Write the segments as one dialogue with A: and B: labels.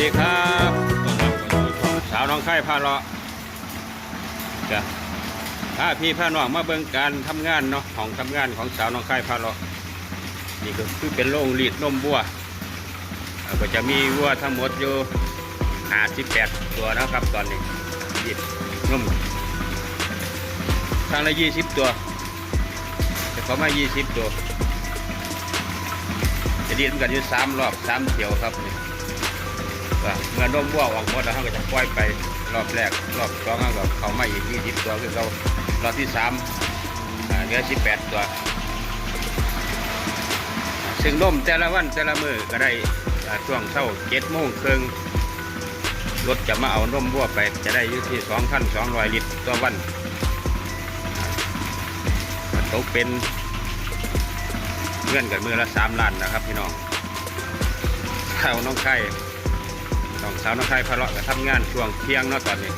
A: ดีครับต้อนรับสู่ช่องสาวน้องไข่พาเลาะจ้ะถ้าพี่พาน้องมาเบิ่งการทำงานเนาะของทำงานของสาวน้องไข่พาเลาะนี่ก็คือเป็นโรงรีดนมวัวอ่อก็จะมีวัวทั้งหมดอยู่58ตัวนะครับตอนนี้รีดนมครั้งละ20 ตัวจะเขามา 20 ตัวจะรีดกันอยู่สามรอบสามเที่ยวครับนี่ ว่าเมื่อนมวัวออกหมดแล้วเขาก็จะปล่อยไปรอบแรกรอบสองเขาก็เขามาอีกยี่สิบตัวคือเขารอบที่สามเหลือสิบแปดตัวซึ่งนมแต่ละวันแต่ละมือก็ได้ช่วงเช้าเจ็ดโมงครึ่งรถจะมาเอานมวัวไปจะได้อยู่ที่สองพันสองร้อยลิตรต่อวันตกเป็นเงื่อนกันมือละสามล้านนะครับพี่น้องข้าวน้องไข่ น้องสาวน้องไทยพะเลาะก็ทำงานช่วงเที่ยงเนาะตอนนี้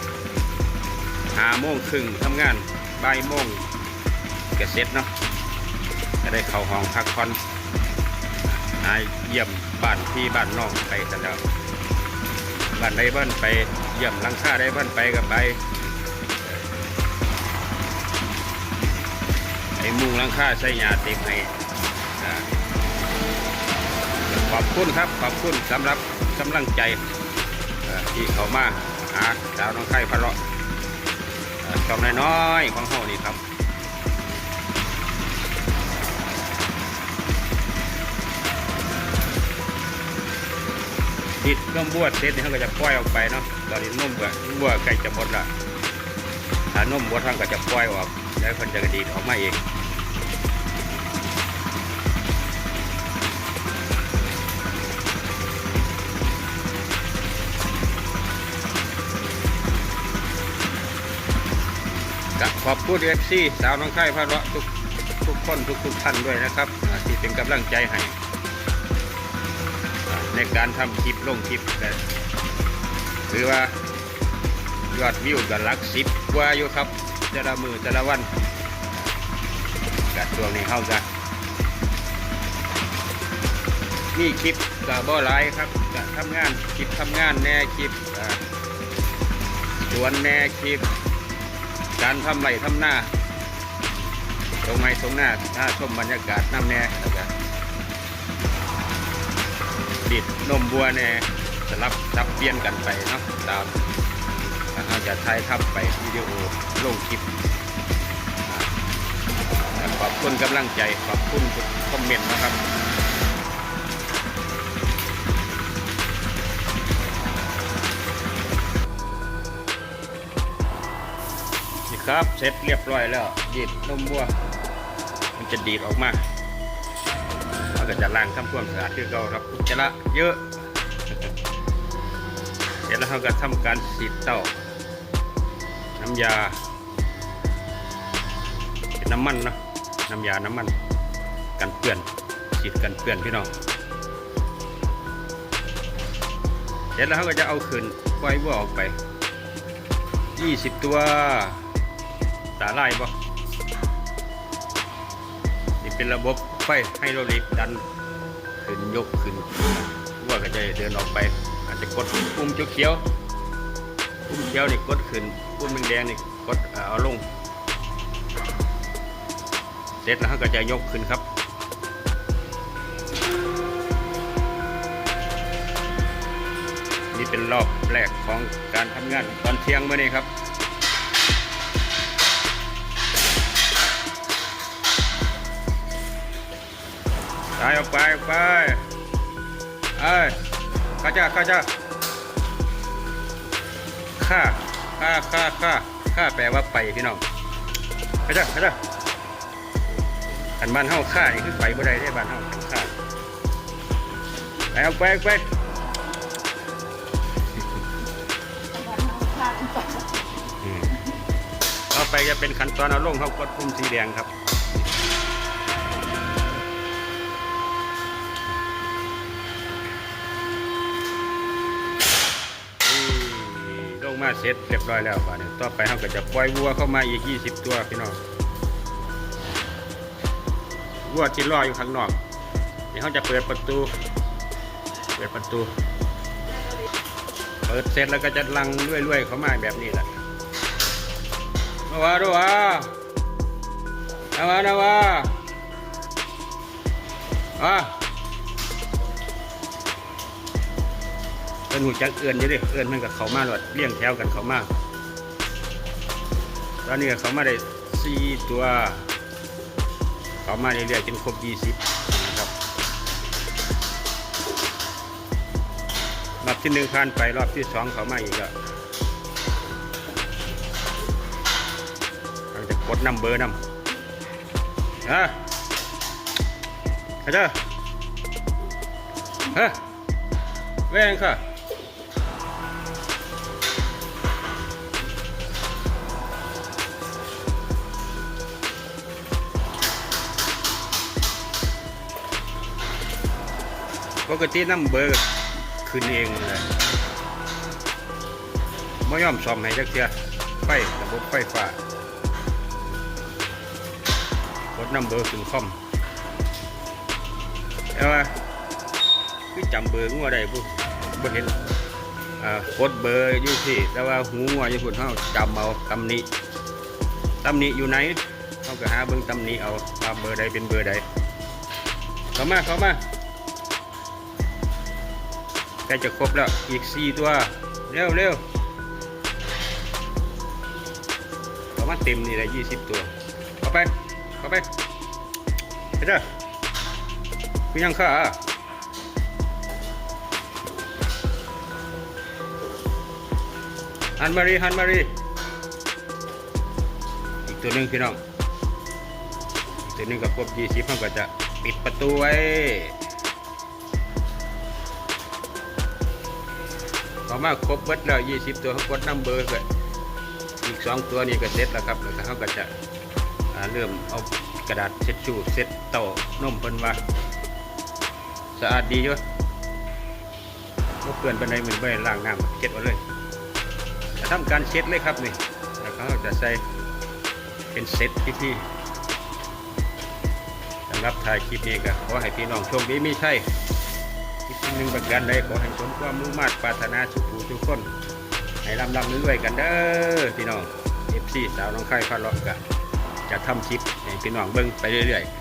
A: หาโมงครึ่งทำงานบ่ายโมงก็เสร็จเนาะจะได้เข้าห้องพักผ่อนหาเยี่ยมบ้านพี่บ้านน้องไปกันแล้วบ้านใดบ้านไปเยี่ยมลังค่าได้บ้านไปก็ไปไอ้มุงลังค่าใส่ยาเต็มให้ขอบคุณครับ ขอบคุณสำหรับกำลังใจ ที่เขามาหาสาวน้องไข่พะเลาะเอ่อช่องน้อยๆของเฮานี่ครับดิดน้มบวชเสร็จนี่เขาก็จะปล่อยออกไปเนาะตอนนี้นมก็บัวใกล้จะหมดละถ้านมบวชท่านก็จะปล่อยออกแล้วคนจะกระดีดออกมาเอง อบคุณเอฟซีสาวน้องไข่พระเลาะทุกทุกคนทุกทุกท่านด้วยนะครับที่เป็นกำลังใจให้ในการทำคลิปลงคลิปก็ถือว่ายอดวิวก็หลักสิบกว่าอยู่ครับแต่ละมือแต่ละวันกัดช่วงนี้เข้ากันนี่คลิปกับบ่หลครับก็ทำงานคลิปทำงานแน่คลิปสวนแน่คลิป การทำไรทำหน้าตรงไม้ตรงหน้าถ้าชมบรรยากาศน้ำแน่แล้วก็ดิดนมบัวเนี่ยสลับซับเปลี่ยนกันไปเนาะตามเราจะถ่ายทับไปวิดีโอลงคลิปขอบคุณกำลังใจขอบคุณคอมเมนต์นะครับ ครับเสร็จเรียบร้อยแล้วดีดนมบัว มันจะดีดออกมาเราก็จะล้างทำความสะอาดคือเก่าครับอุจจาระเยอะเสร็จแล้วเราก็ทำการสีดเต้าน้ำยาเป็นน้ำมันนะน้ำยาน้ำมันกันเปื้อนฉีดกันเปื้อนพี่น้องเสร็จแล้วเขาก็จะเอาคืนปล่อยวัวออกไป 20 ตัวาไล่บ่นี่เป็นระบบไฟให้โรลิกดัน ขึ้นยกขึ้นว่าก็จะเดินออกไป อาจจะกดปุ่มเขียวๆปุ่มเขียวนี่กดขึ้นปุ่มแดงๆนี่กดเอาลง เสร็จแล้วก็จะยกขึ้นครับนี่เป็นรอบแรกของการทำงานตอนเที่ยงเมื่อนี้ครับ ไปออกไปออกไปเอ้ยข้าจ้าข้าจ้าข้าข้าข้าข้าข้าแปลว่าไปพี่น้องข้าจ้าข้าจ้าขันบ้านเฮาข้านี่คือไปบ่ได้ได้บ้านเฮาขันข้าไปออกไปออกไปอืมต่อไปจะเป็นขั้นตอนเอาลงเขากดปุ่มสีแดงครับ เสร็จเรียบร้อยแล้วป่านี้ต่อไปเราก็จะปล่อยวัวเข้ามาอีก 20 ตัวพี่น้องวัวที่รออยู่ข้างนอกเดี๋ยวเขาจะเปิดประตู เปิดประตู เปิดเสร็จแล้วก็จะลังเรื่อยๆเข้ามาแบบนี้แหละนาวาดูวานาวานาวาอะ เป็นหูจักเอื่อนอยู่ดิเอื่อนมันกับเขามาหลดเลี้ยงแถวกันเขามาตอนนี้เขามาได้สี่ตัว เขามาเรื่อยๆจนครบยี่สิบนะครับรอบที่หนึ่งผ่านไปรอบที่สองเขามาอีกแล้วเราจะกดนำเบอร์นำฮะเจ้าฮะแวงค่ะ ปกตินำเบอร์ขึ้นเองเลยไม่ยอมซ่อมให้จักเทียไฟระบบไฟฟ้ากดนัมเบอร์ขึ้นคอมแต่ว่าคือจำเบอร์งัวได้ปุ๊บ่เห็นกดเบอร์อยู่ที่แต่ว่าหูงัวยู่พุ่นเฮาจำเอาตำหนิตำหนิอยู่ไหนเฮาก็หาเบิ่งตำหนิเอาว่าเบอร์ใดเป็นเบอร์ใดเข้ามาเข้ามา ใกล้จะครบแล้ว อีกสี่ตัว เร็วเร็วประมาณเต็มนี่แหละยี่สิบตัว เข้าไป เข้าไปไปเด้อคุณยังข้าอะฮันมารีฮันมารีอีกตัวหนึ่งพี่น้อง อีกตัวหนึ่งก็ครบยี่สิบเขาก็จะปิดประตูไว้ พอมาครบเบิดแล้ว20ตัวเขากดนัมเบอร์ก็อีก2ตัวนี้ก็เสร็จแล้วครับแล้วเขาก็จะเริ่มเอากระดาษเช็ดชูเช็ดเต่านมเพิ่นว่าสะอาดดีอยู่บ่เปื้อนปานเหมือนบ่ได้ล้างน้ำเช็ดเอาเลยจะทำการเช็ดเลยครับนี่แล้วเขาจะใส่เป็นเซตที่ที่สำหรับถ่ายคลิปนี้ก็ขอให้พี่น้องโชคดีมีชัย หนึ่งประการใดขอให้สมความมุ่งมั่นปรารถนาสุขูทุกคน ให้ลำลำรวยๆกันเด้อพี่น้องเอฟซีสาวน้องไข่พาล็อกะจะทำคลิปให้พี่น้องเบิ้งไปเรื่อยๆ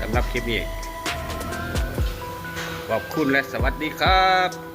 A: สำหรับคลิปนี้ขอบคุณและสวัสดีครับ